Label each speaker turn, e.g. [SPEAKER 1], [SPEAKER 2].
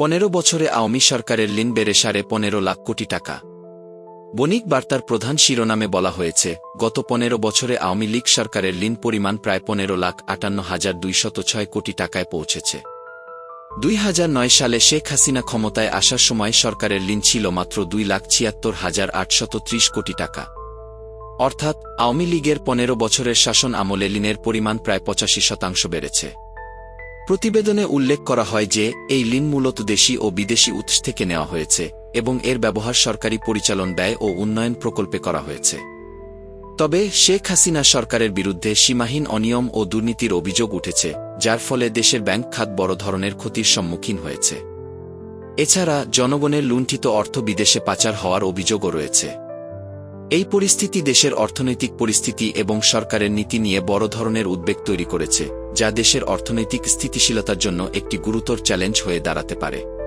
[SPEAKER 1] পনেরো বছরে আওয়ামী সরকারের ঋণ বেড়ে সাড়ে পনেরো লাখ কোটি টাকা। বণিক বার্তার প্রধান শিরোনামে বলা হয়েছে, গত পনেরো বছরে আওয়ামী লীগ সরকারের ঋণ পরিমাণ প্রায় পনেরো লাখ আটান্ন হাজার দুইশত ছয় কোটি টাকায় পৌঁছেছে। দুই হাজার নয় সালে শেখ হাসিনা ক্ষমতায় আসার সময় সরকারের ঋণ ছিল মাত্র দুই লাখ ছিয়াত্তর হাজার আটশত ত্রিশ কোটি টাকা। অর্থাৎ, আওয়ামী লীগের পনেরো বছরের শাসন আমলে ঋণের পরিমাণ প্রায় পঁচাশি শতাংশ বেড়েছে। প্রতিবেদনে উল্লেখ করা হয় যে, এই ঋণ মূলত দেশি ও বিদেশি উৎস থেকে নেওয়া হয়েছে, এবং এর ব্যবহার সরকারি পরিচালন ব্যয় ও উন্নয়ন প্রকল্পে করা হয়েছে। তবে, শেখ হাসিনা সরকারের বিরুদ্ধে সীমাহীন অনিয়ম ও দুর্নীতির অভিযোগ উঠেছে, যার ফলে দেশের ব্যাংক খাত বড় ধরনের ক্ষতির সম্মুখীন হয়েছে। এছাড়া, জনগণের লুণ্ঠিত অর্থ বিদেশে পাচার হওয়ার অভিযোগও রয়েছে। এই পরিস্থিতি দেশের অর্থনৈতিক পরিস্থিতি এবং সরকারের নীতি নিয়ে বড় ধরনের উদ্বেগ তৈরি করেছে। যা দেশের অর্থনৈতিক স্থিতিশীলতার জন্য একটি গুরুতর চ্যালেঞ্জ হয়ে দাঁড়াতে পারে।